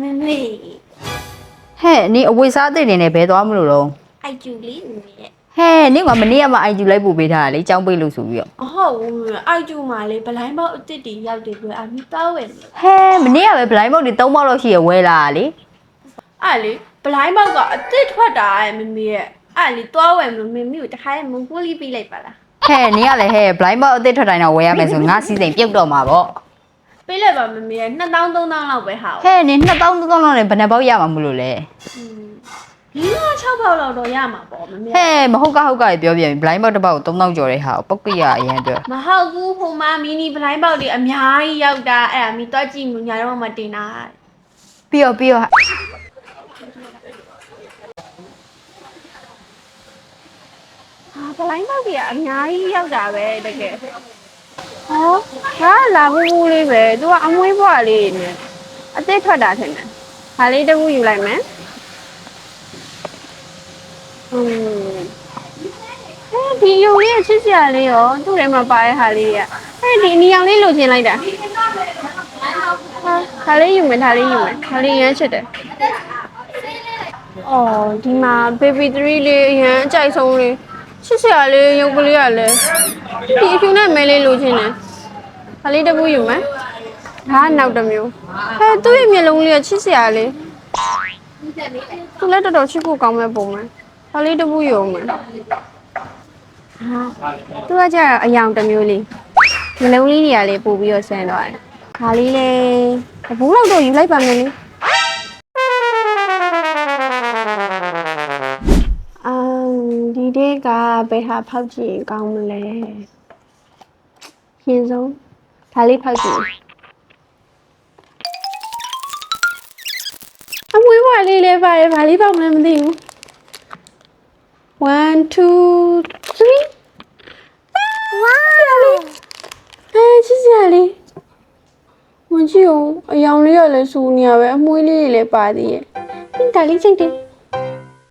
မမေဟဲ့နင်အဝိစားအစ်စ်တွေနဲ့ဘယ်သွားမလို့တော့အိုက်ကျူလေးမမေရဲ့ဟဲ့နင်ကမနေ့ကမှအိုင်ဂျူလိုက်ပို့ပေးထားတာလေចောင်းပိတ်လို့ဆိုပြီးတော့အဟုတ်ဘူးမမေအိုက်ကျူမှာလေဗလိုင်းပေါက်အစ်စ်တီရောက်တယ်ပြောအမိတောက်ဝယ်လို့ဟဲ့မနေ့ကပဲဘလိုင်းမောက်တွေ၃ပေါက်လောက်ရှိရဝဲလာတာလေအဲ့လေဗလိုင်းပေါက်ကအစ်စ်ထွက်တာရဲ့မမေရဲ့အဲ့လေတွားဝယ်မလို့မမေကိုတခါရဲ့မုန်ကိုလေးပေးလိုက်ပါလားဟဲ့နင်ကလည်းဟဲ့ဘလိုင်းမောက်အစ်စ်ထွက်တိုင်းတော့ဝဲရမယ်ဆိုငါစီစဉ်ပြုတ်တော့မှာပေါ့ ပေးလိုက်ပါမမေရဲ့2000 3000လောက်ပဲဟာဟဲ့နင်2000 3000လောက်နဲ့ဘယ်နှပေါက်ရမှာမလို့လဲလေး6ပေါက်လောက်တော့ရမှာပေါ့မမေဟဲ့မဟုတ်ကဟုတ်ကပြောပြန်ဘလိုင်းမောက်တစ်ပေါက်3000ကျော်တဲ့ဟာကိုပုတ်ပြရအရင်အတွက်မဟုတ်ဘူးဟိုမှာမီနီဗလိုင်းပေါက်တွေအများကြီးရောက်တာအဲ့ဒါမီတွားကြည့်မှုညာတော့မှတင်တာပြီးတော့ပြီးတော့ဟာဗလိုင်းပေါက်တွေကအများကြီးရောက်တာပဲတကယ် ဟောဒါကလာဘူးဘူးလေးပဲသူကအမွေးဘွားလေးနဲ့အသက်ထွက်တာထင်တယ်ဟာလေးတစ်ခုယူလိုက်မယ်อืมအဲဒီယုံလေးရဲ့ချစ်စရာလေးရောသူ့ထဲမှာပါတဲ့ဟာလေးကအဲဒီအနီရောင်လေးလိုချင်လိုက်တာဟာဒါလေးယူမယ်ဒါလေးယူမယ်ဒါလေးရမ်းချစ်တယ်အော်ဒီမှာ baby 3လေးအရန်အကြိုက်ဆုံးလေးချစ်စရာလေးရုပ်ကလေးကလည်းဒီအဖြူနဲ့မဲလေးလိုချင်တယ် ဒါလေးတစ်ခုယူမယ်ဒါကနောက်တစ်မျိုးဟဲ့သူ့ရဲ့မျက်လုံးလေးကချစ်စရာလေးသူလည်းတော်တော်ချစ်ဖို့ကောင်းမဲ့ပုံပဲဒါလေးတစ်ခုယူမယ်ဟာသူကကြတော့အယောင်တစ်မျိုးလေးမျက်လုံးလေးတွေကလေးပို့ပြီးတော့ဆင်းသွားတယ်ဒါလေးလေတဘူးလောက်တော့ယူလိုက်ပါမယ်လေအမ်ဒီဒေးကဘယ်ဟာဖောက်ကြည့်ရင်ကောင်းမလဲရှင်ဆုံး ဒါလေးဖောက်ကြည့်အမွေးဘွားလေးလေးပါရဲ့ဘာလေးပေါက်မလဲမသိဘူး1 2 3 wow ဟဲ့ချစ်စရာလေးဝင်ကြည့်အောင်အယောင်လေးရလဲစူနေရပဲအမွေးလေးတွေလည်းပါသေးရဲ့ဟင်းဒါလေးချိန်တယ်